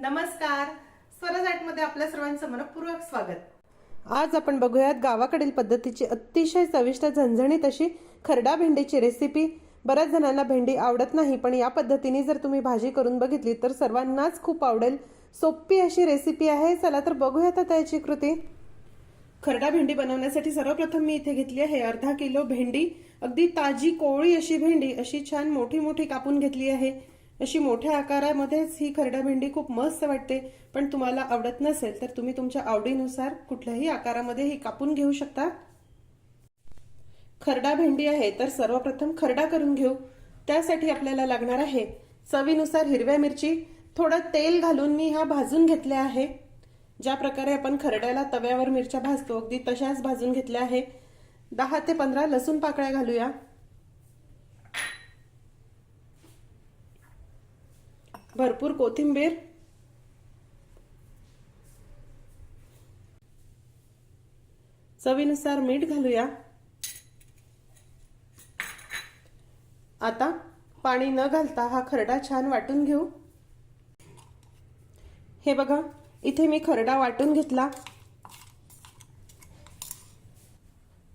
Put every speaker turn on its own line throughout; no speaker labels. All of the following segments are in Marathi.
नमस्कार. स्वराजमध्ये आपल्या सर्वांचं मनपूर्वक स्वागत.
आज आपण बघूयात गावाकडील पद्धतीची अतिशय चविष्ट झणझणीत अशी खरडा भेंडीची रेसिपी बऱ्याच जणांना भेंडी आवडत नाही पण या पद्धतीने जर तुम्ही भाजी करून बघितली तर सर्वांनाच खूप आवडेल. सोपी अशी रेसिपी आहे. चला तर बघूयात आता याची कृती. खरडा भेंडी बनवण्यासाठी सर्वप्रथम मी इथे घेतली आहे अर्धा किलो भेंडी. अगदी ताजी कोवळी अशी भेंडी अशी छान मोठी मोठी कापून घेतली आहे. अशी मोठ्या आकारामध्येच ही खरडा भेंडी खूप मस्त वाटते. पण तुम्हाला आवडत नसेल तर तुम्ही तुमच्या आवडीनुसार कुठल्याही आकारामध्ये ही कापून घेऊ शकता. खरडा भेंडी आहे तर सर्वप्रथम खरडा करून घेऊ. त्यासाठी आपल्याला लागणार आहे चवीनुसार हिरव्या मिरची. थोडं तेल घालून मी ह्या भाजून घेतल्या आहे. ज्या प्रकारे आपण खरड्याला तव्यावर मिरच्या भाजतो अगदी तशाच भाजून घेतल्या आहे. दहा ते पंधरा लसूण पाकळ्या घालूया. भरपूर कोथिंबीर. चवीनुसार मीठ घालूया. आता पाणी न घालता हा खरडा छान वाटून घेऊ. हे बघा इथे मी खरडा वाटून घेतला.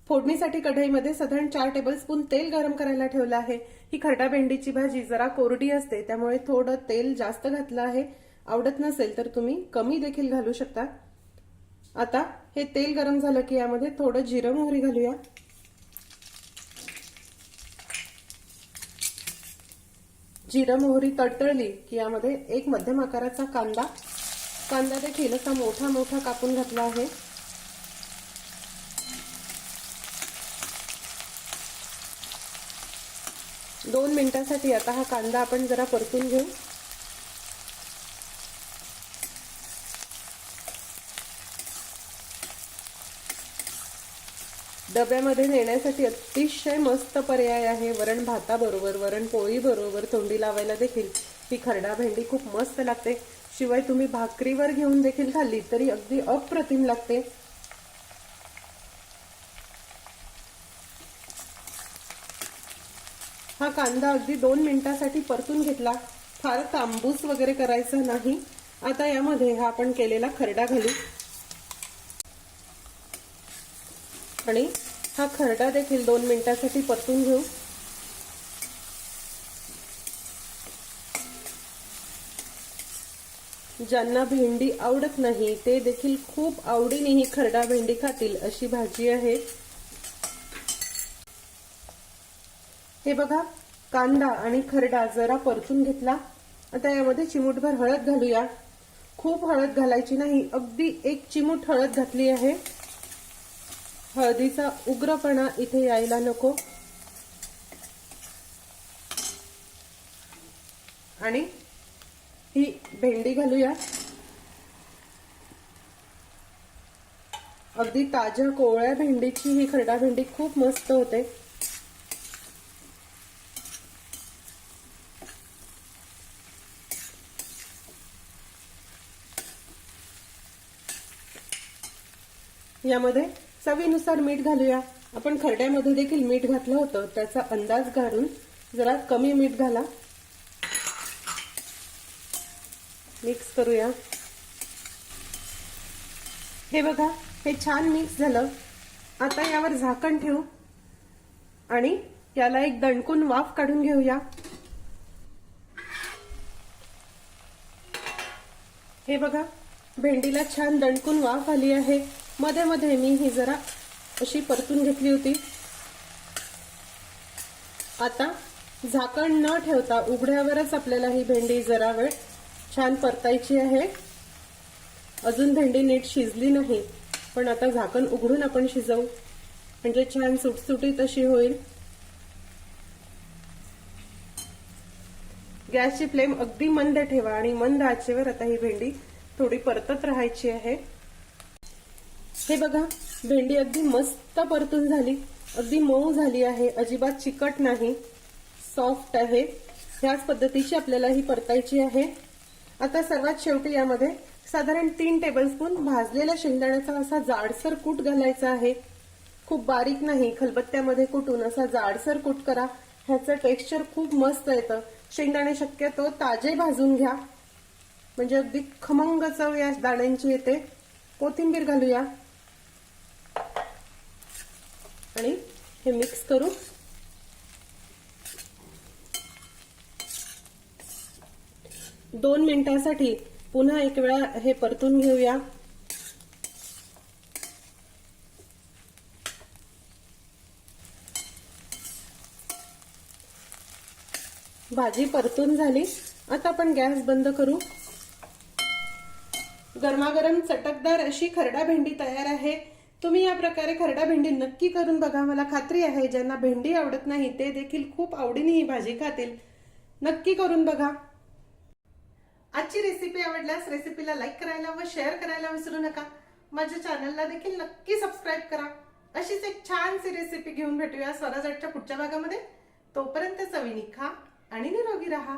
फोडणीसाठी कढईमध्ये साधारण चार टेबलस्पून तेल गरम करायला ठेवलं आहे. ही खरडा भेंडीची भाजी जरा कोरडी असते त्यामुळे थोडं तेल जास्त घातलं आहे. आवडत नसेल तर तुम्ही कमी देखील घालू शकता. आता हे तेल गरम झालं की यामध्ये थोडं जिरं मोहरी घालूया. जिरं मोहरी तडतळली की यामध्ये एक मध्यम आकाराचा कांदा. कांदा देखील असा मोठा मोठा कापून घातला आहे. दोन मिनटासाठी आता हा कांदा आपण जरा परतून घेऊ. डब्यामध्ये नेण्यासाठी अतिशय मस्त पर्याय आहे. वरण भाताबरोबर वरण पोळीबरोबर तोंडी लावायला देखील ही खरडा भेंडी खूप मस्त लागते. शिवाय तुम्ही भाकरीवर घेऊन देखील खाल्ली तरी अगदी अप्रतिम लागते. हा कांदा अगदी दोन मिनिटासाठी परतून घेतला. फार तांबूस वगैरे करायचा नाही. आता यामध्ये हा आपण केलेला खरडा घालू. आणि हा खरडा देखील दोन मिनिटासाठी परतून घेऊ. ज्यांना भेंडी आवडत नाही ते देखील खूप आवडीने ही खरडा भेंडी खातील अशी भाजी आहे. हे बघा कांदा आणि खरडा जरा परतून घेतला. आता यामध्ये चिमूटभर हळद घालूया. खूप हळद घालायची नाही अगदी एक चिमूट हळद घातली आहे. हळदीचा उग्रपणा इथे यायला नको. आणि ही भेंडी घालूया. अगदी ताज्या कोवळ्या भेंडीची ही खरडा भेंडी खूप मस्त होते. यामध्ये चवीनुसार मीठ घालूया. आपण खरड्यामध्ये देखील मीठ घातलं होतं. त्याचा अंदाज घालून जरा कमी मीठ घाला. मिक्स करूया. हे बघा हे छान मिक्स झालं. आता यावर झाकण ठेवू. आणि याला एक दणकून वाफ काढून घेऊया. हे बघा भेंडीला छान दणकून वाफ आली आहे. मध्ये मध्ये मी ही जरा अशी परतून घेतली होती. आता झाकण न ठेवता उघड्यावरच आपल्याला ही भेंडी जरा वेळ छान परतायची आहे. अजून भेंडी नीट शिजली नाही पण आता झाकण उघडून आपण शिजवू. म्हणजे छान सुटसुटीत अशी होईल. गॅसची फ्लेम अगदी मंद ठेवा आणि मंद आचेवर आता ही भेंडी थोडी परतत राहायची आहे. हे बघा भेंडी अगदी मस्त परतून झाली. अगदी मऊ झाली आहे अजिबात चिकट नाही. सॉफ्ट आहे. ह्याच पद्धतीची आपल्याला ही परतायची आहे. आता सर्वात शेवटी यामध्ये साधारण तीन टेबलस्पून भाजलेल्या शेंगदाण्याचा असा जाडसर कूट घालायचा आहे. खूप बारीक नाही खलबत्त्यामध्ये कुटून असा जाडसर कूट करा. ह्याचं टेक्स्चर खूप मस्त येतं. शेंगदाणे शक्यतो ताजे भाजून घ्या. म्हणजे अगदी खमंग चव या दाण्यांची येते. कोथिंबीर घालूया. आणि हे मिक्स करू दोन मिनिटांसाठी पुन्हा एक वेळा हे परतून घेऊया. भाजी परतून झाली. आता आपण गॅस बंद करू. गरमागरम चटकदार अशी खरडा भेंडी तयार आहे. तुम्ही या प्रकारे खरडा भेंडी नक्की करून बघा. मला खात्री आहे ज्यांना भेंडी आवडत नाही ते देखील खूप आवडीने ही भाजी खातील. नक्की करून बघा.
आजची रेसिपी आवडल्यास रेसिपीला लाईक करायला व शेअर करायला विसरू नका. माझ्या चॅनलला देखील नक्की सबस्क्राईब करा. अशीच एक छानशी रेसिपी घेऊन भेटूया स्वराजटच्या पुढच्या भागामध्ये. तोपर्यंत चवीनी खा आणि निरोगी राहा.